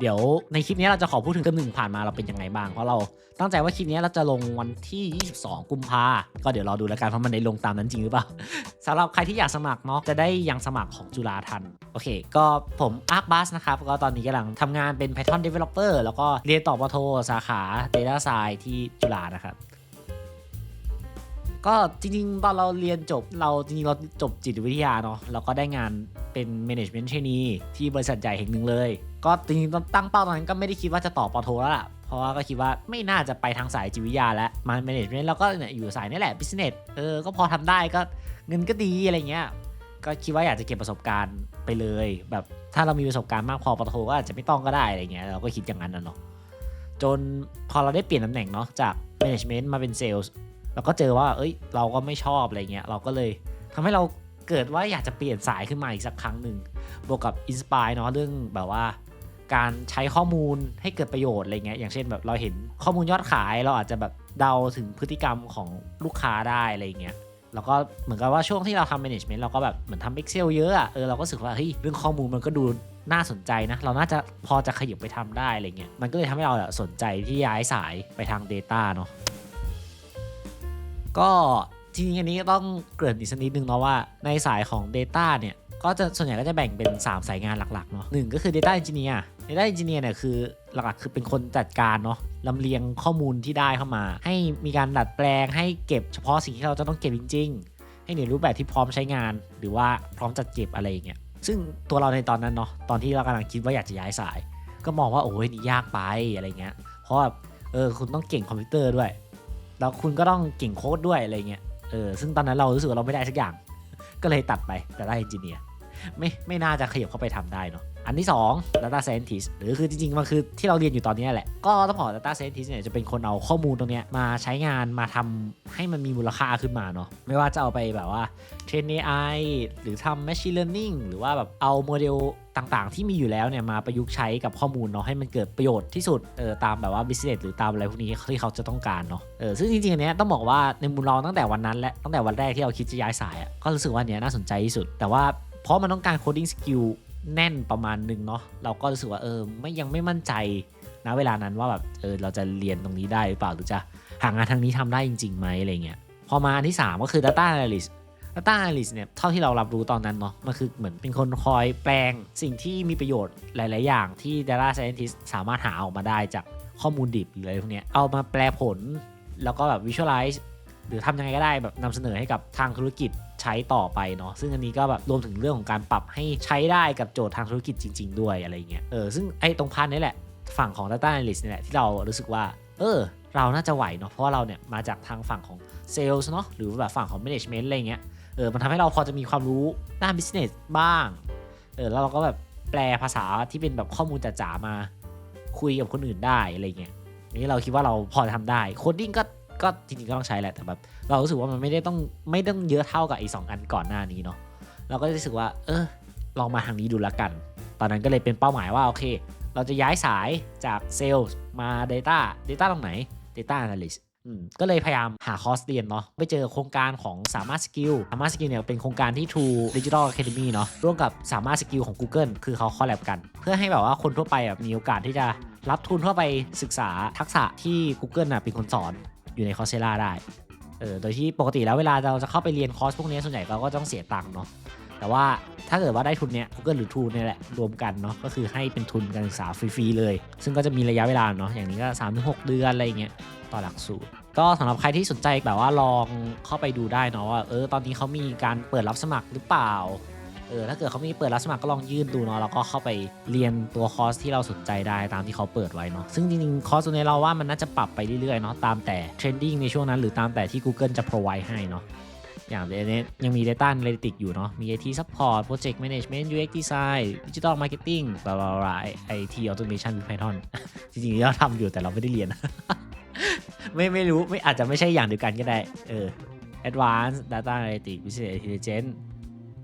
เดี๋ยวในคลิปนี้เราจะขอพูดถึงเทอมหนึ่งผ่านมาเราเป็นยังไงบ้าง เพราะเราตั้งใจว่าคลิปนี้เราจะลงวันที่ 22 กุมภาก็เดี๋ยวรอดูแล้วกันว่าะมันได้ลงตามนั้นจริงหรือเปล่าสำหรับใครที่อยากสมัครเนาะจะได้ยังสมัครของจุฬาทัน โอเค ก็ผมอาร์คบัสนะครับ ก็ตอนนี้กำลังทำงานเป็น Python Developer แล้วก็เรียนต่อปโทสาขา Data Science ที่จุฬานะครับก็จริงๆ ตอนเราเรียนจบเราจริงๆ เราจบจิตวิทยาเนาะเราก็ได้งานเป็น Management Trainee ที่บริษัทใหญ่แห่งหนึ่งเลย ก็จริงๆตอนตั้งเป้าตอนนั้นก็ไม่ได้คิดว่าจะต่อปอโทแล้วล่ะ เพราะว่าก็คิดว่าไม่น่าจะไปทางสายจิตวิทยาแล้วมา Management แล้วก็เนี่ยอยู่สายนี่แหละ Business เออก็พอทำได้ก็เงินก็ดีอะไรเงี้ยก็คิดว่าอยากจะเก็บประสบการณ์ไปเลย แบบถ้าเรามีประสบการณ์มากพอปอโทก็อาจจะไม่ต้องก็ได้อะไรเงี้ยเราก็คิดอย่างนั้นนะเนาะจนพอเราได้เปลี่ยนตำแหน่งเนาะจาก Management มาเป็น Sales เราก็เจอว่าเอ้ยเราก็ไม่ชอบอะไรเงี้ยเราก็เลยทำให้เราเกิดว่าอยากจะเปลี่ยนสายขึ้นมาอีกสักครั้งหนึ่ง บวกกับอินสปายเนาะเรื่องแบบว่า การใช้ข้อมูลให้เกิดประโยชน์อะไรเงี้ยอย่างเช่นแบบเราเห็นข้อมูลยอดขายเราอาจจะแบบเดาถึงพฤติกรรมของลูกค้าได้อะไรเงี้ยแล้วก็เหมือนกับว่าช่วงที่เราทำ management เราก็แบบเหมือนทำ Excel เยอะอะเออเราก็รู้สึกว่าเฮ้ยเรื่องข้อมูลมันก็ดูน่าสนใจนะ เราน่าจะพอจะขยับไปทำได้อะไรเงี้ย มันก็เลยทำให้เราสนใจที่ย้ายสายไปทาง Data เนาะ ก็จริงๆอันนี้ก็ต้องเกริ่นอีกสักนิดนึงเนาะว่าในสายของ Data เนี่ย ก็จะส่วนใหญ่ก็จะแบ่งเป็น 3 สายงานหลักๆเนาะหนึ่งก็คือ Data Engineer Data Engineer เนี่ยคือหลักๆคือเป็นคนจัดการเนาะลำเลียงข้อมูลที่ได้เข้ามา ให้มีการดัดแปลงให้เก็บเฉพาะสิ่งที่เราจะต้องเก็บจริง ๆ ให้ในรูปแบบที่พร้อมใช้งาน หรือว่าพร้อมจัดเก็บอะไรอย่างเงี้ยซึ่งตัวเราในตอนนั้นเนาะตอนที่เรากำลังคิดว่าอยากจะย้ายสาย ก็มองว่าโอ้ยนี่ยากไปอะไรเงี้ยเพราะแบบเออคุณต้องเก่งคอมพิวเตอร์ด้วย แล้วคุณก็ต้องเก่งโค้ดด้วยอะไรเงี้ยเออซึ่งตอนนั้นเรารู้สึกว่าเราไม่ได้สักอย่าง ก็เลยตัดไป Data Engineer ไไม่ไม่น่าจะขยับเข้าไปทำได้เนาะอันที่ 2 Data Scientist หรือคือจริงๆ มันคือที่เราเรียนอยู่ตอนนี้แหละ ก็ต้องบอก Data Scientist เนี่ยจะเป็นคนเอาข้อมูลตรงเนี้ยมาใช้งานมาทำให้มันมีมูลค่าขึ้นมาเนาะไม่ว่าจะเอาไปแบบว่าเทรน AI หรือทำ Machine Learning หรือว่าแบบเอาโมเดลต่างๆ ที่มีอยู่แล้วเนี่ยมาประยุกต์ใช้กับข้อมูลเนาะให้มันเกิดประโยชน์ที่สุดเออตามแบบว่า business หรือตามอะไรพวกนี้ที่เขาจะต้องการเนาะเออซึ่งจริงๆอันเนี้ยต้องบอกว่าในมุมเราตั้งแต่วันนั้นและตั้งแต่วันแรกที่เราคิดจะย้ายสายอะก็รู้สึกว่าเนี้ยน่าสนใจที่สุด แต่ว่า เพราะมันต้องการ coding skill แน่นประมาณหนึ่งเนาะเราก็รู้สึกว่าเออไม่ยังไม่มั่นใจนะเวลานั้นว่าแบบเออเราจะเรียนตรงนี้ได้หรือเปล่าหรือจะหางานทางนี้ทำได้จริงๆไหมอะไรเงี้ยพอมาอันที่ 3 ก็คือ data analyst data analyst เนี่ยเท่าที่เรารับรู้ตอนนั้นเนาะมันคือเหมือนเป็นคนคอยแปลงสิ่งที่มีประโยชน์หลาย ๆ อย่างที่ data scientist สามารถหาออกมาได้จากข้อมูลดิบหรืออะไรพวกเนี้ยเอามาแปลผลแล้วก็แบบ visualize หรือทำยังไงก็ได้แบบนำเสนอให้กับทางธุรกิจ ช้ต่อไปเนาะซึ่งอันนี้ก็แบบรวมถึงเรื่องของการปรับให้ใช้ได้กับโจทย์ทางธุรกิจจริง ๆ ด้วยอะไรเงี้ยเออซึ่งไอ้ตรงพาร์ทนี้แหละ ฝั่งของ Data Analyst นี่แหละที่เรารู้สึกว่า เออ เราน่าจะไหวเนาะเพราะเราเนี่ยมาจากทางฝั่งของ Sales เนาะหรือแบบฝั่งของ Management อะไรเงี้ยเออมันทำให้เราพอจะมีความรู้ด้าน Business บ้างเออแล้วเราก็แบบแปลภาษาที่เป็นแบบข้อมูลจ๋าๆมาคุยกับคนอื่นได้อะไรเงี้ยนี่เราคิดว่าเราพอจะทำได้โคดดิ้งก็ ก็จริงๆก็ต้องใช้แหละแต่แบบเรารู้สึกว่ามันไม่ได้ต้องไม่ต้องเยอะเท่ากับไอ้สองอันก่อนหน้านี้เนาะเราก็รู้สึกว่า เออลองมาทางนี้ดูละกัน ตอนนั้นก็เลยเป็นเป้าหมายว่าโอเค เราจะย้ายสายจากเซลล์มา Data Data ตรงไหน Data Analyst ก็เลยพยายามหาคอร์สเรียนเนาะไปเจอโครงการของสามารถสกิลสามารถสกิลเนี่ยเป็นโครงการที่ True Digital Academy เนาะร่วมกับสามารถสกิลของ Google คือเขาคอลแลบกัน เพื่อให้แบบว่าคนทั่วไปแบบมีโอกาสที่จะรับทุนเข้าไปศึกษาทักษะที่ Google น่ะเป็นคนสอน อยู่ในคอร์เซล่าได้ เออ โดยที่ปกติแล้วเวลาเราจะเข้าไปเรียนคอร์สพวกนี้ส่วนใหญ่เราก็ต้องเสียตังค์เนาะ แต่ว่าถ้าเกิดว่าได้ทุนเนี้ย Google หรือ True เนี่ยแหละรวมกันเนาะ ก็คือให้เป็นทุนการศึกษาฟรีๆเลย ซึ่งก็จะมีระยะเวลาเนาะ อย่างนี้ก็ 3-6 เดือนอะไรเงี้ย ต่อหลักสูตร ก็สำหรับใครที่สนใจแบบว่าลองเข้าไปดูได้เนาะว่า เออ ตอนนี้เขามีการเปิดรับสมัครหรือเปล่า เออถ้าเกิดเขามีเปิดรับสมัครก็ลองยื่นดูเนาะแล้วก็เข้าไปเรียนตัวคอร์สที่เราสนใจได้ตามที่เขาเปิดไว้เนาะซึ่งจริงๆคอร์สตัวนี้เราว่ามันน่าจะปรับไปเรื่อยๆเนาะตามแต่เทรนดิ้งในช่วงนั้นหรือตามแต่ที่ Google จะ provide ให้เนาะอย่างเดนยังมี Data Analytics อยู่เนาะมี IT Support Project Management UX Design Digital Marketing บลาบลาบลา IT Automation with Python จริงๆเราทำอยู่แต่เราไม่ได้เรียน ไม่ไม่รู้ไม่อาจจะไม่ใช่อย่างเดียวกันก็ได้เออ Advanced Data Analytics Business Intelligence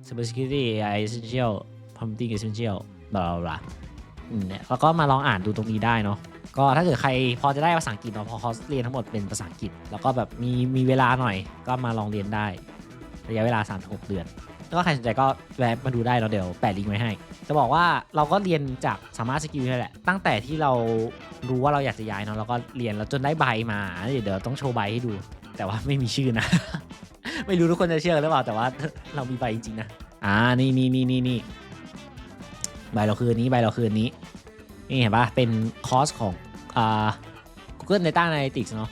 Cyber Security AI Essential Prompting Essential บลาบลาลาอืมเนี่ยแล้วก็มาลองอ่านดูตรงนี้ได้เนาะก็ถ้าเกิดใครพอจะได้ภาษาอังกฤษเนาะพอคอร์สเรียนทั้งหมดเป็นภาษาอังกฤษ แล้วก็แบบมีมีเวลาหน่อย ก็มาลองเรียนได้ระยะเวลา 3-6 เดือนก็ใครสนใจก็แวะมาดูได้เราเดี๋ยวแปะลิงก์ไว้ให้ จะบอกว่าเราก็เรียนจากสามารถสกิลนี่แหละ ตั้งแต่ที่เรารู้ว่าเราอยากจะย้ายเนาะเราก็เรียนแล้วจนได้ใบมา เดี๋ยวต้องโชว์ใบให้ดู แต่ว่าไม่มีชื่อนะ ไม่รู้ทุกคนจะเชื่อหรือเปล่าแต่ว่าเรามีใบจริงๆนะอ่านี่นี่นี่นี่นี่ใบเราคือนนี้ใบเราคือนนี้ นี่เห็นปะเป็นคอร์สของอ่า Google Data Analytics เนาะ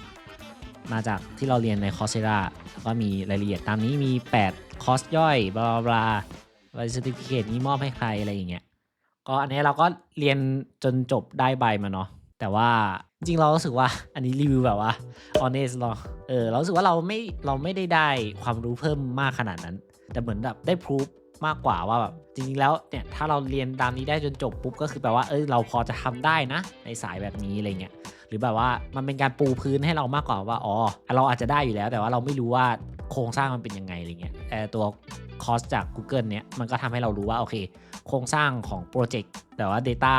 มาจากที่เราเรียนใน Coursera แล้วก็มีรายละเอียดตามนี้มี 8 คอร์สย่อยบลาบลาใบสติฟิเคตนี้มอบให้ใครอะไรอย่างเงี้ยก็อันนี้เราก็เรียนจนจบได้ใบมาเนาะแต่ว่า จริงเรารู้สึกว่าอันนี้รีวิวแบบว่า honest เนาะเออเรารู้สึกว่าเราไม่เราไม่ได้ได้ความรู้เพิ่มมากขนาดนั้น แต่เหมือนแบบได้พรูฟมากกว่าว่าแบบจริงๆแล้วเนี่ยถ้าเราเรียนตามนี้ได้จนจบปุ๊บก็คือแปลว่าเอ้ยเราพอจะทำได้นะ ในสายแบบนี้อะไรเงี้ยหรือแบบว่ามันเป็นการปูพื้นให้เรามากกว่าว่าอ๋อเราอาจจะได้อยู่แล้ว แต่ว่าเราไม่รู้ว่าโครงสร้างมันเป็นยังไงอะไรเงี้ยแต่ตัวคอสจาก Google เนี่ยมันก็ทำให้เรารู้ว่าโอเค โครงสร้างของโปรเจกต์แต่ว่า Data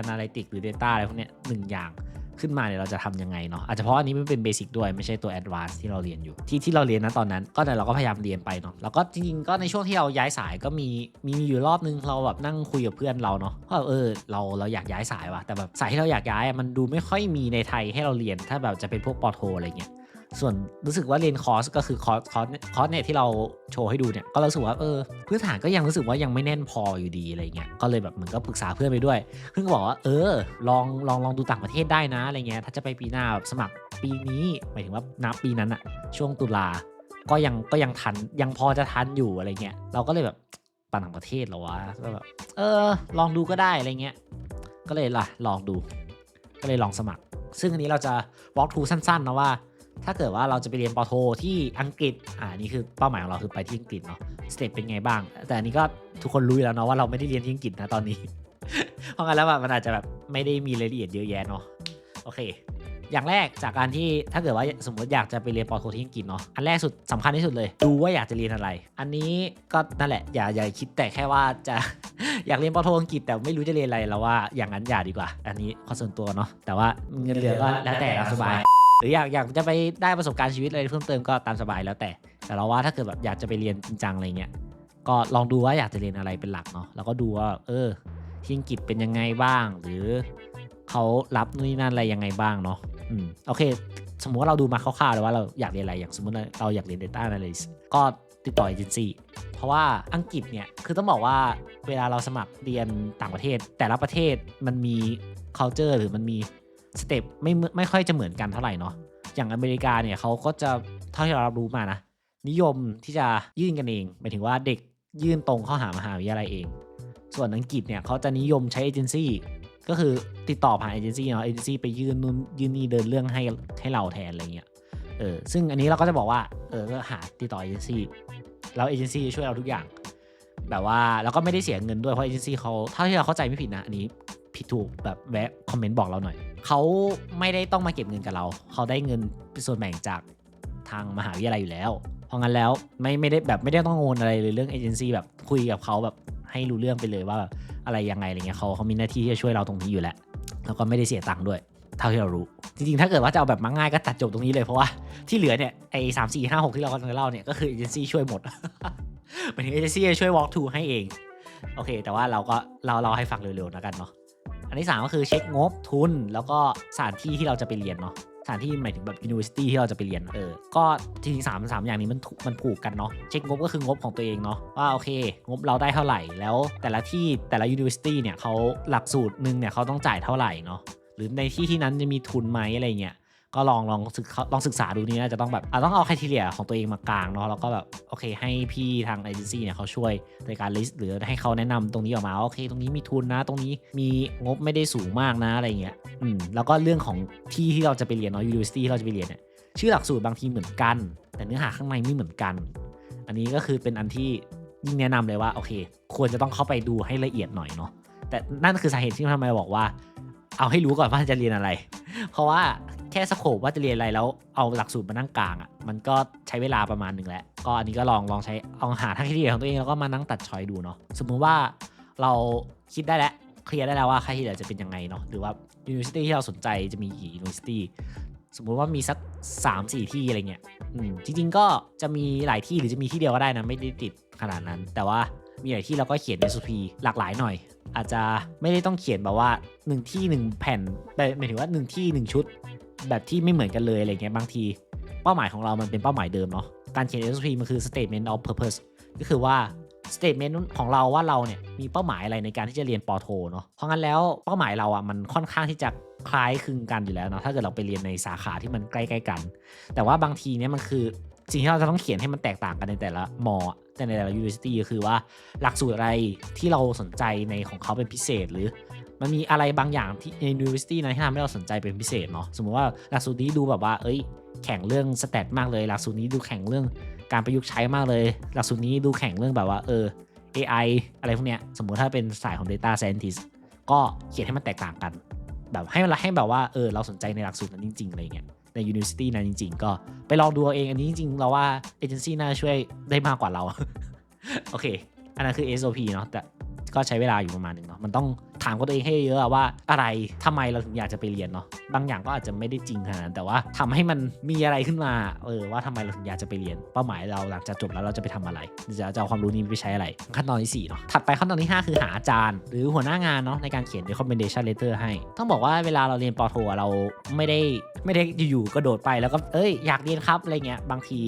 Analytics หรือ Data อะไรพวกเนี้ยหนึ่งอย่าง ขึ้นมาเนี่ยเราจะทำยังไงเนาะอาจจะเพราะอันนี้มันเป็นเบสิกด้วยไม่ใช่ตัวแอดวานซ์ที่เราเรียนอยู่ที่ที่เราเรียนนะตอนนั้น ก็แต่เราก็พยายามเรียนไปเนาะแล้วก็จริงๆก็ในช่วงที่เราย้ายสายก็มีมีอยู่รอบนึงเราแบบนั่งคุยกับเพื่อนเราเนาะว่าเออเราเราอยากย้ายสายว่ะแต่แบบสายที่เราอยากย้ายมันดูไม่ค่อยมีในไทยให้เราเรียนถ้าแบบจะเป็นพวกปอโทอะไรเงี้ย ส่วนรู้สึกว่าเรียนคอร์สก็คือคอร์สคอร์สคอร์สเนี่ยที่เราโชว์ให้ดูเนี่ยก็รู้สึกว่าเออพื้นฐานก็ยังรู้สึกว่ายังไม่แน่นพออยู่ดีอะไรเงี้ยก็เลยแบบเหมือนก็ปรึกษาเพื่อนไปด้วยเพื่อนก็บอกว่าเออลองลองลองดูต่างประเทศได้นะอะไรเงี้ยถ้าจะไปปีหน้าแบบสมัครปีนี้หมายถึงว่านับปีนั้นอะช่วงตุลาก็ยังก็ยังทันยังพอจะทันอยู่อะไรเงี้ยเราก็เลยแบบไปต่างประเทศเหรอวะก็แบบเออ ลองดูก็ได้อะไรเงี้ยก็เลยล่ะลองดู ก็เลยลองสมัคร ซึ่งอันนี้เราจะ walk through สั้นๆนะว่า ถ้าเกิดว่าเราจะไปเรียนปโทที่อังกฤษ อ่านี่คือเป้าหมายของเราคือไปที่อังกฤษเนาะสเต็ปเป็นไงบ้าง แต่อันนี้ก็ทุกคนรู้อยู่แล้วเนาะว่าเราไม่ได้เรียนที่อังกฤษนะตอนนี้ เพราะงั้นแล้วแบบมันอาจจะแบบไม่ได้มีรายละเอียดเยอะแยะเนาะโอเค อย่างแรกจากการที่ถ้าเกิดว่าสมมติอยากจะไปเรียนปโทที่อังกฤษเนาะอันแรกสุดสำคัญที่สุดเลยดูว่าอยากจะเรียนอะไร อันนี้ก็นั่นแหละอย่าอย่าคิดแต่แค่ว่าจะอยากเรียนปโทอังกฤษแต่ไม่รู้จะเรียนอะไรแล้วว่าอย่างนั้นอย่าดีกว่า อันนี้ข้อส่วนตัวเนาะแต่ว่าเงินเหลือก็แล้วแต่สบาย หรืออยากอยากจะไปได้ประสบการณ์ชีวิตอะไรเพิ่มเติมก็ตามสบายแล้วแต่ แต่เราว่าถ้าเกิดแบบอยากจะไปเรียนจริงจังอะไรเงี้ยก็ลองดูว่าอยากจะเรียนอะไรเป็นหลักเนาะแล้วก็ดูว่า เออที่อังกฤษเป็นยังไงบ้าง หรือเขารับนู่นนี่นั่นอะไรยังไงบ้างเนาะอืมโอเค สมมติว่าเราดูมาคร่าวๆเลยว่าเราอยากเรียนอะไรอย่างสมมติเราอยากเรียน Data Analysis ก็ติดต่อเอเจนซี่เพราะว่าอังกฤษเนี่ยคือต้องบอกว่าเวลาเราสมัครเรียนต่างประเทศ แต่ละประเทศมันมี culture หรือมันมี สเต็ปไม่ไม่ค่อยจะเหมือนกันเท่าไหร่เนาะอย่างอเมริกาเนี่ยเขาก็จะเท่าที่เรารับรู้มานะนิยมที่จะยื่นกันเองหมายถึงว่าเด็กยื่นตรงเข้าหามหาวิทยาลัยเอง ส่วนอังกฤษเนี่ยเขาจะนิยมใช้เอเจนซี่ก็คือติดต่อผ่านเอเจนซี่เนาะเอเจนซี่ไปยื่นนู่นยื่นนี่เดินเรื่องให้ให้เราแทนอะไรเงี้ยเออซึ่งอันนี้เราก็จะบอกว่าเออหาติดต่อเอเจนซี่แล้วเอเจนซี่จะช่วยเราทุกอย่าง แบบว่าแล้วก็ไม่ได้เสียเงินด้วยเพราะเอเจนซี่เขาเท่าที่เราเข้าใจไม่ผิดนะอันนี้ผิดถูกแบบแวะคอมเมนต์บอกเราหน่อย เขาไม่ได้ต้องมาเก็บเงินกับเรา เขาได้เงินเป็นส่วนแบ่งจากทางมหาวิทยาลัยอยู่แล้ว เพราะงั้นแล้วไม่ไม่ได้แบบไม่ได้ต้องกังวลอะไรเลยเรื่องเอเจนซี่แบบคุยกับเขาแบบให้รู้เรื่องไปเลยว่าแบบอะไรยังไงอะไรเงี้ยเขาเขามีหน้าที่ที่จะช่วยเราตรงนี้อยู่แล้ว แล้วก็ไม่ได้เสียตังค์ด้วยเท่าที่เรารู้ จริงๆ ถ้าเกิดว่าจะเอาแบบมัง่ายก็ตัดจบตรงนี้เลยเพราะว่าที่เหลือเนี่ยไอ้สามสี่ห้าหกที่เรากำลังเล่าเนี่ยก็คือเอเจนซี่ช่วยหมดหมายถึงเอเจนซี่ช่วย walk through ให้เอง โอเค แต่ว่าเราก็เราเราให้ฟังเร็วๆแล้วกันเนาะ อันที่สามก็คือเช็คงบทุน แล้วก็สถานที่ที่เราจะไปเรียนเนาะสถานที่หมายถึงแบบ university ที่เราจะไปเรียน เออ ก็จริงๆสามสามอย่างนี้มันถูกมันผูกกันเนาะ เช็คงบก็คืองบของตัวเองเนาะ ว่าโอเค งบเราได้เท่าไหร่ แล้วแต่ละที่แต่ละ university เนี่ยเขาหลักสูตรหนึ่งเนี่ยเขาต้องจ่ายเท่าไหร่เนาะ หรือในที่ที่นั้นจะมีทุนไหมอะไรเงี้ย ก็ลองลองศึกลองศึกษาดูนี่นะจะต้องแบบอะต้องเอาคุณทีเรียของตัวเองมากลางเนาะแล้วก็แบบโอเค ให้พี่ทางเอเจนซี่เนี่ยเขาช่วยในการ list หรือให้เขาแนะนำตรงนี้ออกมาว่าโอเค ตรงนี้มีทุนนะ ตรงนี้มีงบไม่ได้สูงมากนะอะไรเงี้ยอืมแล้วก็เรื่องของที่ที่เราจะไปเรียนเนาะ university ที่เราจะไปเรียนเนี่ยชื่อหลักสูตรบางทีเหมือนกัน แต่เนื้อหาข้างในไม่เหมือนกัน อันนี้ก็คือเป็นอันที่ยิ่งแนะนำเลยว่าโอเค ควรจะต้องเข้าไปดูให้ละเอียดหน่อยเนาะแต่นั่นคือสาเหตุที่ทำไมบอกว่า เอาให้รู้ก่อนว่าจะเรียนอะไร เพราะว่า ค่สโคปว่าจะเรียนอะไรแล้วเอาหลักสูตรมานั่งกลางอะ่ะมันก็ใช้เวลาประมาณหนึ่งแหละก็อันนี้ก็ลองลองใช้เอาหาทางที่เรียนของตัวเองแล้วก็มานั่งตัดชอยดูเนาะสมมุติว่าเราคิดได้แล้วเคลียร์ได้แล้วว่าค่าที่เหลือจะเป็นยังไงเนาะหรือว่า university ที่เราสนใจจะมีกี่ university สมมุติว่ามีสัก 3 4 ที่อะไรเงี้ยอืมจริง ๆ ก็จะมีหลายที่หรือจะมีที่เดียวก็ได้นะ ไม่ได้ติดขนาดนั้น แต่ว่ามีหลายที่เราก็เขียน SOP หลากหลายหน่อย อาจจะไม่ได้ต้องเขียนแบบว่า 1 ที่ 1 แผ่นแบบหมายถึงว่า 1 ที่ 1 ชุด แบบที่ไม่เหมือนกันเลยอะไรเงี้ยบางที เป้าหมายของเรามันเป็นเป้าหมายเดิมเนาะการเขียน SOP มันคือ statement of purpose ก็คือว่า statement ของเราว่าเราเนี่ยมีเป้าหมายอะไรในการที่จะเรียนปอโทเนาะเพราะงั้นแล้วเป้าหมายเราอะมันค่อนข้างที่จะคล้ายคลึงกันอยู่แล้วเนาะถ้าเกิดเราไปเรียนในสาขาที่มันใกล้ๆกัน แต่ว่าบางทีเนี่ยมันคือสิ่งที่เราจะต้องเขียนให้มันแตกต่างกันในแต่ละมอแต่ในแต่ละ university ก็คือว่าหลักสูตรอะไรที่เราสนใจในของเขาเป็นพิเศษหรือ มันมีอะไรบางอย่างที่ใน university นั้นที่ทำให้เราสนใจเป็นพิเศษเนาะสมมติว่าหลักสูตรนี้ดูแบบว่า เอ้ย แข่งเรื่องสแตทมากเลย หลักสูตรนี้ดูแข่งเรื่องการประยุกต์ใช้มากเลย หลักสูตรนี้ดูแข่งเรื่องแบบว่า เออ AI อะไรพวกเนี้ยสมมุติถ้าเป็นสายของ Data Scientist ก็เขียนให้มันแตกต่างกัน แบบให้มันให้แบบว่าเออเราสนใจในหลักสูตรนั้นจริงๆอะไรเงี้ยใน University นั้นจริง ๆ ก็ไปลองดูเอาเองอันนี้จริงๆเราว่าเอเจนซี่น่าช่วยได้มากกว่าเราโอเค อันนั้นคือ SOP เนาะแต่ ก็ใช้เวลาอยู่ประมาณหนึ่งเนาะมันต้องถามกับตัวเองให้เยอะว่าอะไรทำไมเราถึงอยากจะไปเรียนเนาะบางอย่างก็อาจจะไม่ได้จริงขนาดนั้นแต่ว่าทำให้มันมีอะไรขึ้นมาเออว่าทำไมเราถึงอยากจะไปเรียน เป้าหมายเราหลังจากจบแล้วเราจะไปทำอะไรจะจะเอาความรู้นี้ไปใช้อะไร ขั้นตอนที่4เนาะถัดไปขั้นตอนที่ 5 คือหาอาจารย์ หรือหัวหน้างานเนาะในการเขียน recommendation letter ให้ ต้องบอกว่าเวลาเราเรียนปโทเราไม่ได้ไม่ได้อยู่ๆกระโดดไปแล้วก็เอ้ยอยากเรียนครับอะไรเงี้ยบางที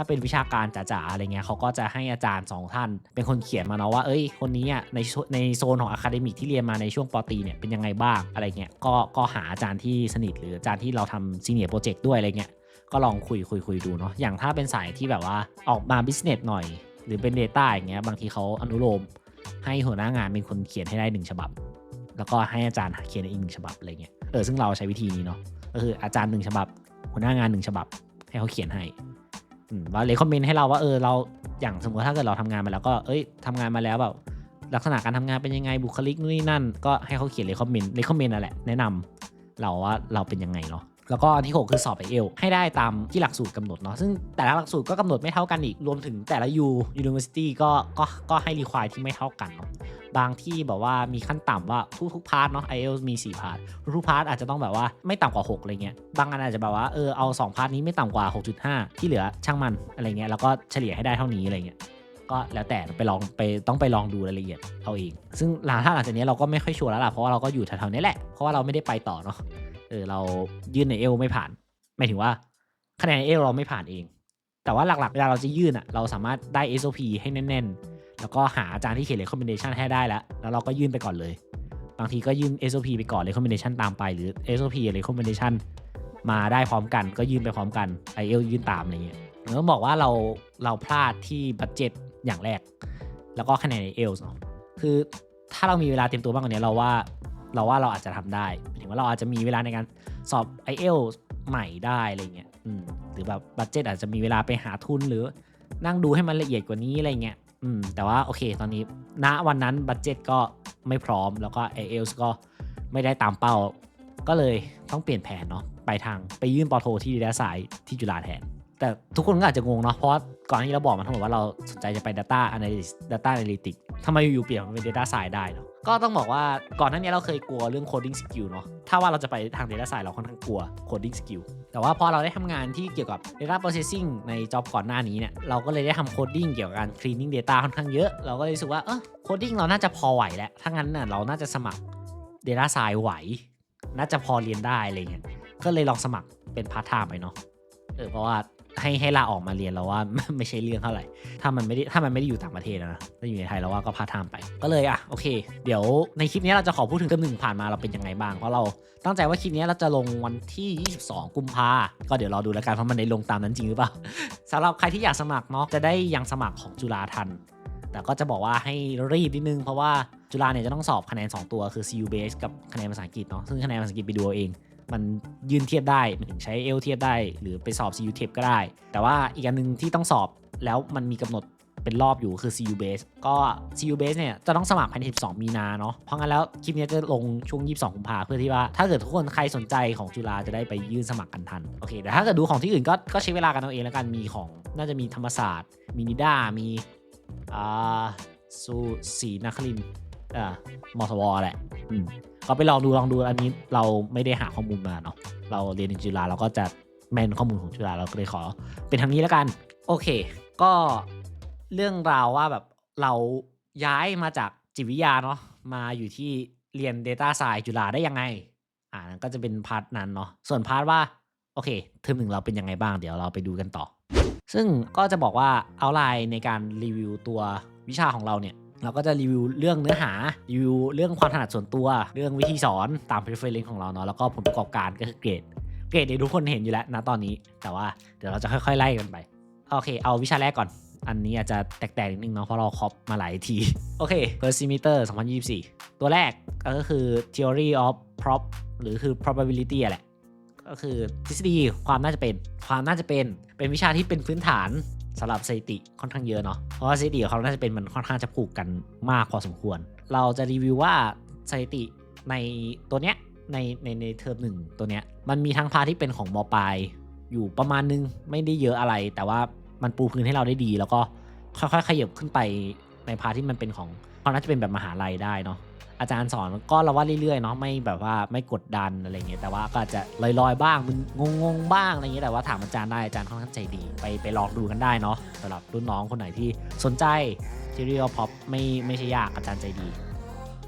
ถ้าเป็นวิชาการจ๋าๆอะไรเงี้ยเขาก็จะให้อาจารย์สองท่าน เป็นคนเขียนมาเนาะว่าเอ้ยคนนี้อะในในโซนของอะคาเดมิกที่เรียนมาในช่วงปอตีเนี่ยเป็นยังไงบ้างอะไรเงี้ยก็ก็หาอาจารย์ที่สนิทหรืออาจารย์ที่เราทำซีเนียร์โปรเจกต์ด้วยอะไรเงี้ยก็ลองคุยคุยคุยดูเนาะอย่างถ้าเป็นสายที่แบบว่าออกมาบิสเนสหน่อย หรือเป็น Data อย่างเงี้ยบางทีเขาอนุโลม ให้หัวหน้างานเป็นคนเขียนให้ได้หนึ่งฉบับ แล้วก็ให้อาจารย์เขียนอีกหนึ่งฉบับอะไรเงี้ยเออซึ่งเราใช้วิธีนี้เนาะก็คืออาจารย์หนึ่งฉบับ หัวหน้างานหนึ่งฉบับ ให้เขาเขียนให้ ว่าเลยคอมเมนต์ให้เราว่าเออเราอย่างสมมติถ้าเกิดเราทำงานมาแล้วก็เอ้ยทำงานมาแล้วแบบลักษณะการทำงานเป็นยังไงบุคลิกนู่นนี่นั่น ก็ให้เขาเขียนเลยคอมเมนต์เลยคอมเมนต์นั่นแหละแนะนำเราว่าเราเป็นยังไงเนาะแล้วก็อันที่ 6 คือสอบไอเอลให้ได้ตามที่หลักสูตรกำหนดเนาะซึ่งแต่ละหลักสูตรก็กำหนดไม่เท่ากันอีกรวมถึงแต่ละยู university ก็ก็ก็ให้รีควายที่ไม่เท่ากันเนาะ บางที่แบบว่ามีขั้นต่ำว่าทุกทุกพาร์ทเนาะ IELTS มี 4 พาร์ททุกพาร์ทอาจจะต้องแบบว่าไม่ต่ำกว่า 6 อะไรเงี้ย บางอันอาจจะแบบว่าเออเอา 2 พาร์ทนี้ไม่ต่ำกว่า 6.5 ที่เหลือช่างมันอะไรเงี้ยแล้วก็เฉลี่ยให้ได้เท่านี้อะไรเงี้ยก็แล้วแต่ไปลองไปต้องไปลองดูรายละเอียดเอาเอง ซึ่งหลังถ้าหลังจากนี้เราก็ไม่ค่อยชัวร์แล้วล่ะเพราะว่าเราก็อยู่แถวๆนี้แหละเพราะว่าเราไม่ได้ไปต่อเนาะเออเรายื่นในเอลไม่ผ่านหมายถึงว่าคะแนนเอลเราไม่ผ่านเอง แต่ว่าหลักๆเวลาเราจะยื่นอะเราสามารถได้ SOP ให้แน่นๆ แล้วก็หาอาจารย์ที่เขียน recommendation ให้ได้แล้ว แล้วเราก็ยื่นไปก่อนเลย บางทีก็ยื่น SOP ไปก่อน recommendation ตามไป หรือ SOP กับ recommendation มาได้พร้อมกันก็ยื่นไปพร้อมกัน IEL ยื่นตามอะไรเงี้ยต้องบอกว่าเราเราพลาดที่บัตเจ็ตอย่างแรก แล้วก็คะแนน IEL เนาะคือถ้าเรามีเวลาเตรียมตัวบ้างกว่านี้เราว่าเราว่าเราอาจจะทำได้หมายถึงว่าเราอาจจะมีเวลาในการสอบ IEL ใหม่ได้อะไรเงี้ยอืมหรือแบบบัตเจ็ตอาจจะมีเวลาไปหาทุนหรือนั่งดูให้มันละเอียดกว่านี้อะไรเงี้ย อืมแต่ว่าโอเคตอนนี้ณวันนั้นบัตเจ็ตก็ไม่พร้อมแล้วก็ a อ l s ก็ไม่ได้ตามเป้า ก็เลยต้องเปลี่ยนแผนเนาะไปทางไปยื่นปอโทที่ดีดาสายที่จุฬาแทน แต่ทุกคนก็อาจจะงงเนาะเพราะก่อนที่เราบอกมาทั้งหมดว่าเราสนใจจะไป Data Analysis Data Analytics ทำไมอยู่ๆเปลี่ยนมาเป็น Data Science ได้เนาะ ก็ต้องบอกว่าก่อนหน้านี้เราเคยกลัวเรื่อง coding skill เนาะถ้าว่าเราจะไปทาง Data Science เราค่อนข้างกลัว coding skill แต่ว่าพอเราได้ทำงานที่เกี่ยวกับ Data Processing ในจ็อบก่อนหน้านี้เนี่ยเราก็เลยได้ทำ coding เกี่ยวกับการ cleaning data ค่อนข้างเยอะ เราก็เลยรู้สึกว่าเออ coding เราน่าจะพอไหวแล้วถ้างั้นน่ะเราน่าจะสมัคร Data Science ไหว น่าจะพอเรียนได้อะไรเงี้ยก็เลยลองสมัครเป็นพาร์ทไทม์ไปเนาะเออเพราะว่า ให้ให้ลาออกมาเรียนเราว่าไม่ใช่เรื่องเท่าไหร่ ถ้ามันไม่ได้ถ้ามันไม่ได้อยู่ต่างประเทศนะถ้าอยู่ในไทยเราว่าก็พาทไทม์ไป ก็เลยอะโอเค เดี๋ยวในคลิปนี้เราจะขอพูดถึงเทอมหนึ่งผ่านมาเราเป็นยังไงบ้าง เพราะเราตั้งใจว่าคลิปนี้เราจะลงวันที่ 22 กุมภาก็เดี๋ยวรอดูแล้วกันว่ามันได้ลงตามนั้นจริงหรือเปล่าสำหรับใครที่อยากสมัครเนาะจะได้ยังสมัครของจุฬาทัน แต่ก็จะบอกว่าให้รีบนิดนึงเพราะว่าจุฬาเนี่ยจะต้องสอบคะแนน 2 ตัวคือ CU base กับคะแนนภาษาอังกฤษเนาะซึ่งคะแนนภาษาอังกฤษไปดูเอาเอง มันยืนเทียบได้หมายถึงใช้เอลเทียบได้ หรือไปสอบ CU t e p ก็ได้ แต่ว่าอีกอันหนึงที่ต้องสอบแล้วมันมีกำหนดเป็นรอบอยู่คือ CU base ก็ CU base เนี่ยจะต้องสมัครภายใน 12 มีนาเนาะ เพราะงั้นแล้วคลิปนี้จะลงช่วง 22 กุมภาเพื่อที่ว่าถ้าเกิดทุกคนใครสนใจของจุฬาจะได้ไปยื่นสมัครกันทัน โอเค แต่ถ้าเกิดดูของที่อื่นก็ก็ใช้เวลากันเอาเองแล้วกัน มีของน่าจะมีธรรมศาสตร์ มีนิด้า มีอ่าสุศรีนครินอ่ามอสวแหละ อืม ก็ไปลองดูลองดูอันนี้เราไม่ได้หาข้อมูลมาเนาะเราเรียนในจุฬาเราก็จะแมนข้อมูลของจุฬาเราก็เลยขอ เป็นทางนี้แล้วกัน โอเค ก็เรื่องราวว่าแบบเราย้ายมาจากจิตวิทยาเนาะมาอยู่ที่เรียน Data Science จุฬาได้ยังไง อ่านั่นก็จะเป็นพาร์ทนั้นเนาะส่วนพาร์ทว่าโอเคเทอมหนึ่งเราเป็นยังไงบ้างเดี๋ยวเราไปดูกันต่อ ซึ่งก็จะบอกว่าเอาไลน์ในการรีวิวตัววิชาของเราเนี่ย เราก็จะรีวิวเรื่องเนื้อหารีวิวเรื่องความถนัดส่วนตัว เรื่องวิธีสอนตาม preference ของเราเนาะแล้วก็ผลประกอบการก็คือเกรดเกรดเนี่ยทุกคนเห็นอยู่แล้วนะตอนนี้ แต่ว่าเดี๋ยวเราจะค่อย ๆ ไล่กันไปโอเค เอาวิชาแรกก่อน อันนี้อาจจะแตกๆนิดนึงเนาะเพราะเราคอปมาหลายที โอเค Persimeter 2024 ตัวแรกก็คือ theory of prop หรือคือ probability แหละ ก็คือทฤษฎีความน่าจะเป็น ความน่าจะเป็น เป็นวิชาที่เป็นพื้นฐาน สำหรับสถิติค่อนข้างเยอะเนาะเพราะว่าสถิติกับควาน่าจะเป็นมันค่อนข้างจะผูกกันมากพอสมควร เราจะรีวิวว่าสถิติในตัวเนี้ยในในในเทอมหนึ่งตัวเนี้ยมันมีทั้งพาที่เป็นของมปลายอยู่ประมาณนึงไม่ได้เยอะอะไร แต่ว่ามันปูพื้นให้เราได้ดี แล้วก็ค่อยๆขยับขึ้นไปในพาที่มันเป็นของควาน่าจะเป็นแบบมหาลัยได้เนาะ อาจารย์สอนก็เราว่าเรื่อยๆเนาะไม่แบบว่าไม่กดดันอะไรเงี้ยแต่ว่าก็จะลอยๆบ้างมึนงงๆบ้างอะไรเงี้ยแต่ว่าถามอาจารย์ได้อาจารย์ค่อนข้างใจดีไปไปลองดูกันได้เนาะสำหรับรุ่นน้องคนไหนที่สนใจ t e r i a l Pop ไม่ไม่ใช่ยากอาจารย์ใจดี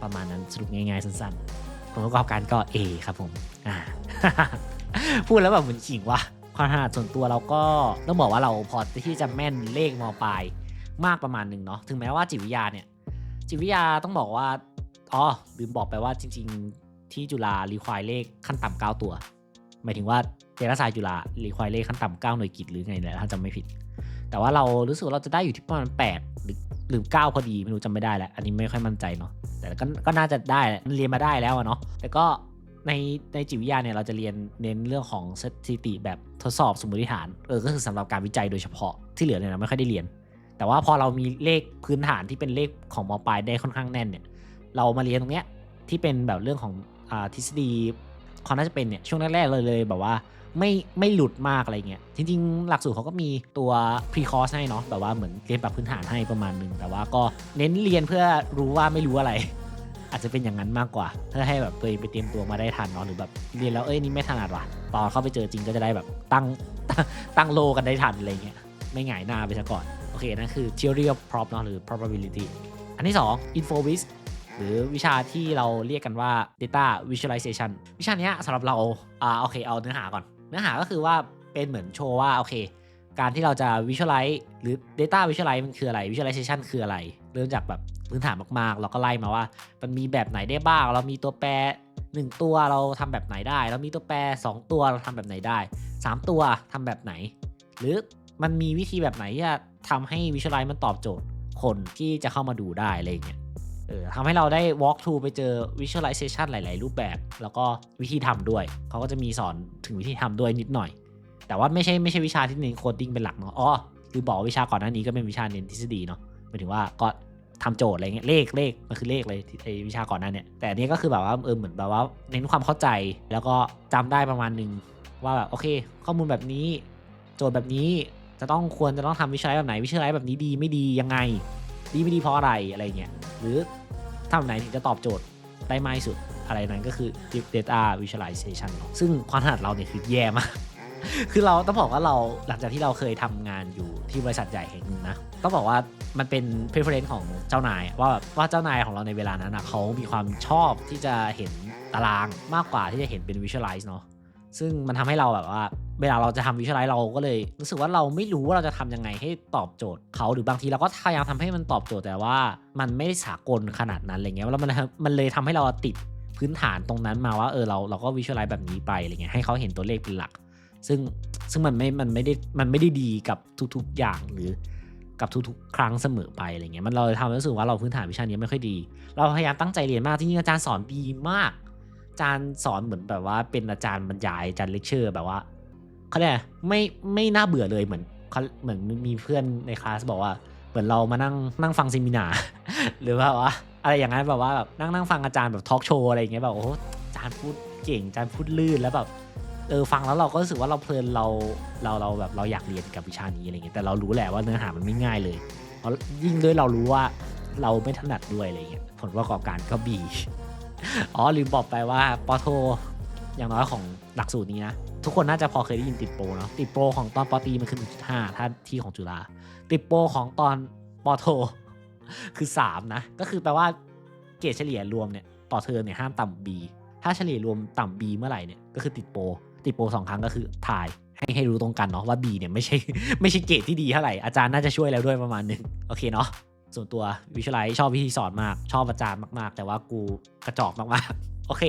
ประมาณนั้นสรุปง่ายๆสั้นๆผลประกอบการก็ A ครับผมอ่าพูดแล้วแบบเหมือนขิงว่ะความถนัดส่วนตัวเราก็ต้องบอกว่าเราพอที่จะแม่นเลขมปลายมากประมาณหนึ่งเนาะถึงแม้ว่าจิตวิทยาเนี่ยจิตวิทยาต้องบอกว่า อ๋อลืมบอกไปว่าจริง ๆ ที่จุฬารีควายเลขขั้นต่ำเก้าตัว หมายถึงว่าเดลไซจุฬารีควายเลขขั้นต่ำเก้าหน่วยกิจหรือไงเนี่ยถ้าจำไม่ผิด แต่ว่าเรารู้สึกว่าเราจะได้อยู่ที่ประมาณ8หรือหรือ9พอดีไม่รู้จำไม่ได้แล้ว อันนี้ไม่ค่อยมั่นใจเนาะแต่ก็ก็น่าจะได้แหละเรียนมาได้แล้วอะเนาะแต่ก็ในในจิตวิทยาเนี่ยเราจะเรียนเน้นเรื่องของสถิติแบบทดสอบสมมติฐานเออก็คือสำหรับการวิจัยโดยเฉพาะที่เหลือเนี่ยเราไม่ค่อยได้เรียน แต่ว่าพอเรามีเลขพื้นฐานที่เป็นเลขของมอปลายได้ค่อนข้างแน่นเนี่ย เรามาเรียนตรงเนี้ยที่เป็นแบบเรื่องของอาทฤษฎีความน่าจะเป็นเนี่ยช่วงแรกๆเลยเลยแบบว่าไม่ไม่หลุดมากอะไรเงี้ย จริงๆ หลักสูตรเขาก็มีตัว pre course ให้เนาะแบบว่าเหมือนเรียนแบบพื้นฐานให้ประมาณนึง แต่ว่าก็เน้นเรียนเพื่อรู้ว่าไม่รู้อะไร อาจจะเป็นอย่างนั้นมากกว่า เพื่อให้แบบตัวเองไปเตรียมตัวมาได้ทันเนาะหรือแบบเรียนแล้วเอ้ยนี่ไม่ถนัดว่ะตอนเข้าไปเจอจริงก็จะได้แบบตั้งตั้งโลกันได้ทันอะไรเงี้ยไม่หงายหน้าไปซะก่อนโอเคนั่นคือ theory of prop เนาะหรือ probability อันที่ 2 infovis หรือวิชาที่เราเรียกกันว่า data visualization วิชาเนี้ยสำหรับเราอ่าโอเคเอาเนื้อหาก่อน เนื้อหาก็คือว่าเป็นเหมือนโชว์ว่าโอเค การที่เราจะ visualize หรือ data visualize มันคืออะไร visualization คืออะไร เริ่มจากแบบพื้นฐานมากๆ เราก็ไล่มาว่า มันมีแบบไหนได้บ้าง เรามีตัวแปร 1 ตัวเราทำแบบไหนได้ เรามีตัวแปร 2 ตัวเราทำแบบไหนได้ 3 ตัวทำแบบไหน หรือมันมีวิธีแบบไหนที่จะทำให้ visualize มันตอบโจทย์คนที่จะเข้ามาดูได้อะไรอย่างเงี้ย เออทำให้เราได้ walk through ไปเจอ visualization หลาย ๆ รูปแบบ แล้วก็วิธีทำด้วย เขาก็จะมีสอนถึงวิธีทำด้วยนิดหน่อย แต่ว่าไม่ใช่ไม่ใช่วิชาที่เน้นโคดดิ้งเป็นหลักเนาะอ๋อคือบอกวิชาก่อนหน้านี้ก็เป็นวิชาเน้นทฤษฎีเนาะหมายถึงว่าก็ทำโจทย์อะไรเงี้ยเลขเลขมันคือเลขเลยไอวิชาก่อนหน้าเนี่ยแต่อันนี้ก็คือแบบว่าเออเหมือนแบบว่าเน้นความเข้าใจแล้วก็จำได้ประมาณนึงว่าแบบโอเค ข้อมูลแบบนี้ โจทย์แบบนี้จะต้องควรจะต้องทำวิชาแบบไหนวิชาแบบนี้ดีไม่ดียังไง ดีไม่ดีเพราะอะไรอะไรเงี้ยหรือ ทำไหนถึงจะตอบโจทย์ได้มากที่สุด อะไรนั้นก็คือ data visualization เนอะซึ่งความถนัดเราเนี่ยคือแย่มากคือเราต้องบอกว่าเราหลังจากที่เราเคยทำงานอยู่ที่บริษัทใหญ่แห่งหนึงนะต้องบอกว่ามันเป็น preference ของเจ้านายว่าแบบว่าเจ้านายของเราในเวลานั้นนะเขามีความชอบที่จะเห็นตารางมากกว่าที่จะเห็นเป็น visualize เนาะซึ่งมันทำให้เราแบบว่า เวลาเราจะทำวิชวลไลท์เราก็เลย รู้สึกว่าเราไม่รู้ว่าเราจะทำยังไงให้ตอบโจทย์เขาหรือบางทีเราก็พยายามทำให้มันตอบโจทย์แต่ว่ามันไม่ได้สากลขนาดนั้นอะไรเงี้ยแล้วมันมันเลยทำให้เราติดพื้นฐานตรงนั้นมาว่าเออเราเราก็วิชวลไลท์แบบนี้ไปอะไรเงี้ยให้เขาเห็นตัวเลขเป็นหลัก ซึ่งซึ่งมันไม่มันไม่ได้มันไม่ได้ดีกับทุกๆอย่างหรือกับทุกๆ ครั้งเสมอไปอะไรเงี้ยมันเราเลยทำให้รู้สึกว่าเราพื้นฐานวิชานี้ไม่ค่อยดี เราพยายามตั้งใจเรียนมากจริงๆอาจารย์สอนดีมาก อาจารย์สอนเหมือนแบบว่าเป็นอาจารย์บรรยายอาจารย์เลคเชอร์แบบว่า เขาเรียกไม่ไม่น่าเบื่อเลยเหมือนเขาเหมือนมีเพื่อนในคลาสบอกว่าเหมือนเรามานั่งนั่งฟังเซมินาหรือว่าว่าอะไรอย่างนั้นแบบว่าแบบนั่งนั่งฟังอาจารย์แบบทอล์กโชว์อะไรอย่างเงี้ยแบบโอ้อาจารย์พูดเก่งอาจารย์พูดลื่นแล้วแบบเออฟังแล้วเราก็รู้สึกว่าเราเพลินเราเราเราแบบเราอยากเรียนกับวิชานี้อะไรเงี้ยแต่เรารู้แหละว่าเนื้อหามันไม่ง่ายเลยเพราะยิ่งด้วยเรารู้ว่าเราไม่ถนัดด้วยอะไรเงี้ยผลประกอบการก็บีอ๋อลืมบอกไปว่าปอโทอย่างน้อยของหลักสูตรนี้นะ ทุกคนน่าจะพอเคยได้ยินติดโปรเนาะติดโปรของตอนปอตีมันคือ1.5ถ้าที่ของจุฬาติดโปรของตอนปอโท คือ 3 นะ ก็คือแปลว่าเกรดเฉลี่ยรวมเนี่ยต่อเทอมเนี่ยห้ามต่ำ B ถ้าเฉลี่ยรวมต่ำ B เมื่อไหร่เนี่ยก็คือติดโปรติดโปรสองครั้งก็คือถ่ายให้ให้รู้ตรงกันเนาะว่า B เนี่ยไม่ใช่ไม่ใช่เกรดที่ดีเท่าไหร่อาจารย์น่าจะช่วยแล้วด้วยประมาณนึงโอเคเนาะส่วนตัววิชวลไลชอบวิธีสอนมาก ชอบอาจารย์มากๆ แต่ว่ากูกระจอกมากๆ โอเค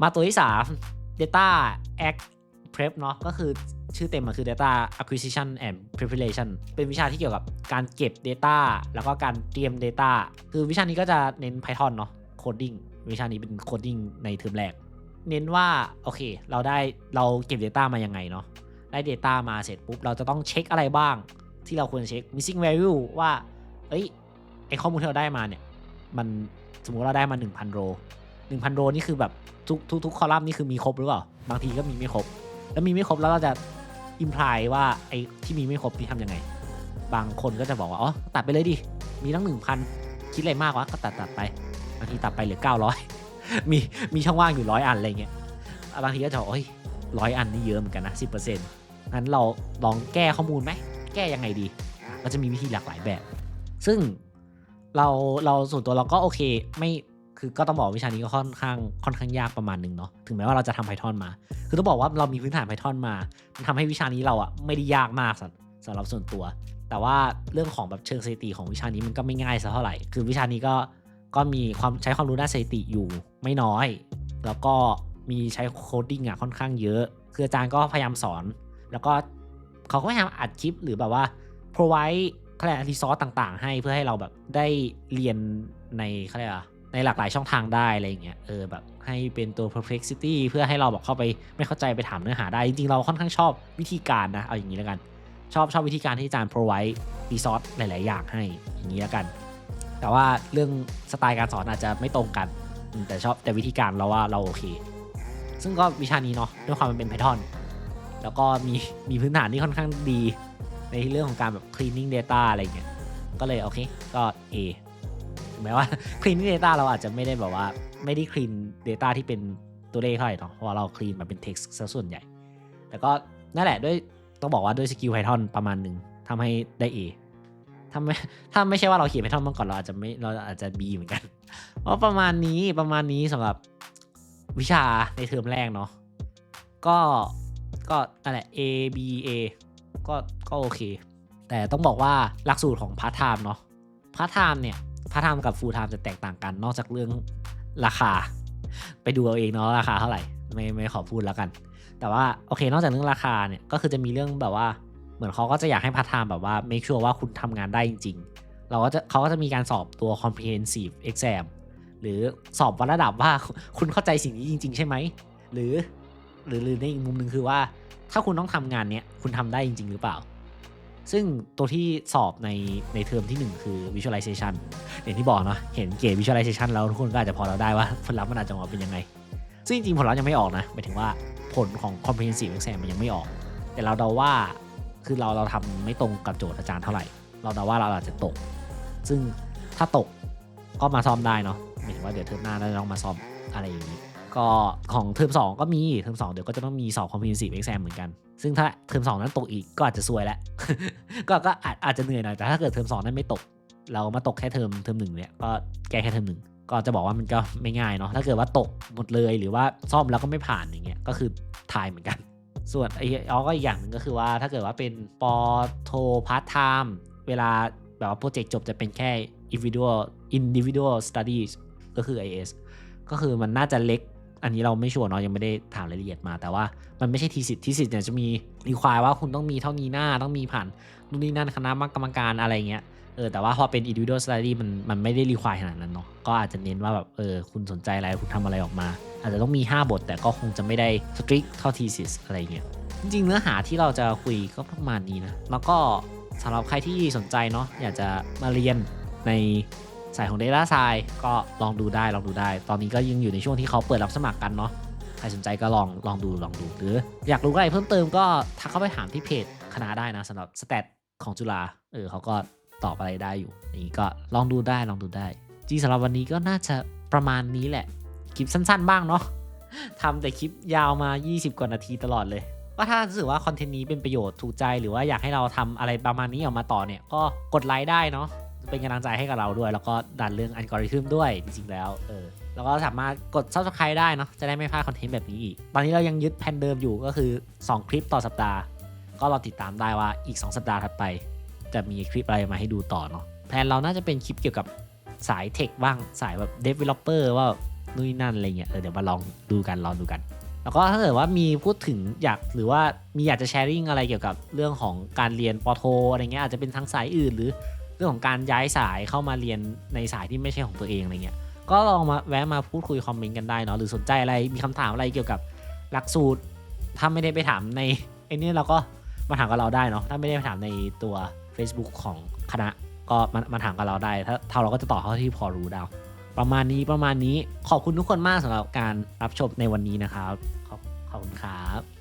มาตัวที่ 3 Data Act Prep เนาะก็คือชื่อเต็มมันคือ Data Acquisition and Preparation เป็นวิชาที่เกี่ยวกับการเก็บ Data แล้วก็การเตรียม Data คือวิชานี้ก็จะเน้น Python เนาะ Coding วิชานี้เป็น Coding ในเทอมแรก เน้นว่า โอเค เราได้เราเก็บ Data มายังไงเนาะได้ Data มาเสร็จปุ๊บ เราจะต้องเช็คอะไรบ้าง ที่เราควรเช็ค missing value ว่าเอ้ยไอข้อมูลที่เราได้มาเนี่ยมันสมมุติเราได้มา 1,000 โร1,000 โรนี่คือแบบทุกทุกทุกคอลัมน์นี่คือมีครบหรือเปล่า บางทีก็มีไม่ครบ แล้วมีไม่ครบแล้วเราจะอิมพลายว่าไอ้ที่มีไม่ครบนี่ทำยังไง บางคนก็จะบอกว่าอ๋อตัดไปเลยดิ มีตั้ง1,000คิดอะไรมากวะก็ตัดตัดไปบางทีตัดไปเหลือ 900 มีมีช่องว่างอยู่ร้อยอันอะไรเงี้ยบางทีก็จะโอ้ยร้อยอันนี่เยอะเหมือนกันนะ10%งั้นเราลองแก้ข้อมูลไหมแก้ยังไงดีก็จะมีวิธีหลากหลายแบบ ซึ่งเราเราส่วนตัวเราก็โอเคไม่ คือก็ต้องบอกวิชานี้ก็ค่อนข้างค่อนข้างยากประมาณหนึ่งเนาะถึงแม้ว่าเราจะทำ Python มา คือต้องบอกว่าเรามีพื้นฐาน Python มามันทำให้วิชานี้เราอะไม่ได้ยากมากสำหรับส่วนตัว แต่ว่าเรื่องของแบบเชิงสถิติของวิชานี้มันก็ไม่ง่ายสักเท่าไหร่คือวิชานี้ก็ก็มีความใช้ความรู้ด้านสถิติอยู่ไม่น้อย แล้วก็มีใช้โคดดิ้งอะค่อนข้างเยอะ คืออาจารย์ก็พยายามสอน แล้วก็เขาก็พยายามอัดคลิปหรือแบบว่า provide เขาเรียกรีซอสต่างๆ ให้เพื่อให้เราแบบได้เรียนในเขาเรียกอะไร ในหลากหลายช่องทางได้อะไรอย่างเงี้ยเออแบบให้เป็นตัว perplexity เพื่อให้เราแบบเข้าไปไม่เข้าใจไปถามเนื้อหาได้ จริงๆ เราค่อนข้างชอบวิธีการนะ เอาอย่างนี้แล้วกัน ชอบชอบวิธีการที่อาจารย์ provide รีซอสหลาย ๆ อย่างให้อย่างนี้แล้วกัน แต่ว่าเรื่องสไตล์การสอนอาจจะไม่ตรงกัน แต่ชอบแต่วิธีการเราว่าเราโอเค ซึ่งก็วิชานี้เนาะด้วยความมันเป็น Python แล้วก็มีมีพื้นฐานที่ค่อนข้างดี ในเรื่องของการแบบ cleaning data อะไรเงี้ยก็เลยโอเคก็ A ถึงแม้ว่า cleaning data เราอาจจะไม่ได้แบบว่าไม่ได้ clean data ที่เป็นตัวเลขเท่าไหร่เนาะเพราะเรา clean มาเป็น text ซะส่วนใหญ่ แต่ก็นั่นแหละด้วยต้องบอกว่าด้วยสกิล Python ประมาณหนึ่งทำให้ได้ A ถ้าไม่ถ้าไม่ใช่ว่าเราเขียน Python มาก่อนเราอาจจะไม่เราอาจจะ B เหมือนกันเพราะประมาณนี้ประมาณนี้สำหรับวิชาในเทอมแรกเนาะก็ก็นั่นแหละ A B A ก็ก็โอเค แต่ต้องบอกว่าหลักสูตรของพาร์ทไทม์เนาะพาร์ทไทม์เนี่ย พาร์ทไทม์กับฟูลไทม์จะแตกต่างกัน นอกจากเรื่องราคา ไปดูเอาเองเนาะราคาเท่าไหร่ไม่ไม่ขอพูดแล้วกัน แต่ว่าโอเคนอกจากเรื่องราคาเนี่ยก็คือจะมีเรื่องแบบว่าเหมือนเขาก็จะอยากให้พาร์ทไทม์แบบว่า make sure ว่าคุณทำงานได้จริง ๆ เราก็จะเขาก็จะมีการสอบตัว comprehensive exam หรือสอบวัดระดับว่าคุณเข้าใจสิ่งนี้จริง ๆ ใช่ไหมหรือหรือหรือในอีกมุมหนึ่งคือว่า ถ้าคุณต้องทำงานเนี้ยคุณทำได้จริง ๆ หรือเปล่า ซึ่งตัวที่สอบในในเทอมที่ 1 คือ visualization อย่างที่บอกเนาะเห็นเกรด visualization แล้วทุกคนก็อาจจะพอเราได้ว่าผลลัพธ์มันอาจจะออกมาเป็นยังไง ซึ่งจริงๆผลลัพธ์ยังไม่ออกนะหมายถึงว่าผลของ comprehensive exam มันยังไม่ออก แต่เราเดาว่าคือเราเราทำไม่ตรงกับโจทย์อาจารย์เท่าไหร่ เราเดาว่าเราอาจจะตก ซึ่งถ้าตกก็มาซ่อมได้เนาะหมายถึงว่าเดี๋ยวเทอมหน้าเราจะต้องมาซ่อมอะไรอย่างนี้ ก็ของเทอม2 ก็มีเทอม2 เดี๋ยวก็จะต้องมีสอบ comprehensive exam เหมือนกัน ซึ่งถ้าเทอม2 นั้นตกอีกก็อาจจะซวยแล้วก็ก็อาจอาจจะเหนื่อยหน่อยแต่ถ้าเกิดเทอม2 นั้นไม่ตก เรามาตกแค่เทอมเทอมหนึ่งเนี่ยก็แก้แค่เทอมหนึ่งก็จะบอกว่ามันก็ไม่ง่ายเนาะถ้าเกิดว่าตกหมดเลยหรือว่าซ่อมแล้วก็ไม่ผ่านอย่างเงี้ยก็คือทายเหมือนกัน ส่วนไอ้ออก็อีกอย่างหนึ่งก็คือว่าถ้าเกิดว่าเป็นปอโทพาร์ทไทม์เวลาแบบว่าโปรเจกต์จบจะเป็นแค่ individual individual studies ก็คือ IS ก็คือมันน่าจะเล็ก อันนี้เราไม่ชัวร์เนาะยังไม่ได้ถามรายละเอียดมา แต่ว่ามันไม่ใช่ทีสิทธิ์ทีสิทธิ์เนี่ยจะมีรีควายว่าคุณต้องมีเท่านี้หน้าต้องมีผ่านนู่นนี่นั่นคณะกรรมการอะไรเงี้ยเออแต่ว่าพอเป็น individual study มันมันไม่ได้รีควายขนาดนั้นเนาะก็อาจจะเน้นว่าแบบเออคุณสนใจอะไรคุณทำอะไรออกมา อาจจะต้องมี 5 บท แต่ก็คงจะไม่ได้ strict เท่า thesis อะไรเงี้ยจริงๆเนื้อหาที่เราจะคุยก็ประมาณนี้นะแล้วก็สำหรับใครที่สนใจเนาะอยากจะมาเรียนใน สายของ Data s i ซ e ก็ลองดูได้ลองดูได้ ตอนนี้ก็ยังอยู่ในช่วงที่เขาเปิดรับสมัครกันเนาะใครสนใจก็ลองลองดูลองดู หรือ อยากรู้อะไรเพิ่มเติมก็ทักเข้าไปถามที่เพจคณะได้นะสำหรับสแตทของจุฬาเออเขาก็ตอบอะไรได้อยู่นี้ก็ลองดูได้ลองดูได้จริงสำหรับวันนี้ก็น่าจะประมาณนี้แหละ คลิปสั้นๆ บ้างเนาะทำแต่คลิปยาวมา 20 กว่านาทีตลอดเลยก็ถ้ารู้สึกว่าคอนเทนต์นี้เป็นประโยชน์ถูกใจหรือว่าอยากให้เราทำอะไรประมาณนี้ออกมาต่อเนี่ยก็กดไลค์ได้เนาะ เป็นกำลังใจให้กับเราด้วย แล้วก็ดันเรื่องอัลกอริทึมด้วยจริงๆแล้วเออแล้วก็สามารถกด subscribe ได้เนาะจะได้ไม่พลาดคอนเทนต์แบบนี้อีก ตอนนี้เรายังยึดแผนเดิมอยู่ก็คือ 2 คลิปต่อสัปดาห์ ก็รอติดตามได้ว่าอีก 2 สัปดาห์ถัดไป จะมีคลิปอะไรมาให้ดูต่อเนาะแผนเราน่าจะเป็นคลิปเกี่ยวกับสายเทคบ้างสายแบบ developer ว่านู่นนั่นอะไรเงี้ยเออเดี๋ยวมาลองดูกันลองดูกัน แล้วก็ถ้าเกิดว่ามีพูดถึงอยากหรือว่ามีอยากจะแชร์ริ่งอะไรเกี่ยวกับเรื่องของการเรียนปโทอะไรเงี้ยอาจจะเป็นทางสายอื่นหรือ เรื่องของการย้ายสายเข้ามาเรียนในสายที่ไม่ใช่ของตัวเองอะไรเงี้ยก็ลองมาแวะมาพูดคุยคอมเมนต์กันได้เนาะหรือสนใจอะไรมีคำถามอะไรเกี่ยวกับหลักสูตร ถ้าไม่ได้ไปถามในไอ้นี่เราก็มาถามกับเราได้เนาะถ้าไม่ได้ไปถามในตัว Facebook ของคณะก็มามาถามกับเราได้ ถ้าถ้าเราก็จะตอบเท่าที่พอรู้ได้ประมาณนี้ประมาณนี้ขอบคุณทุกคนมากสำหรับการรับชมในวันนี้นะครับขอบขอบคุณครับ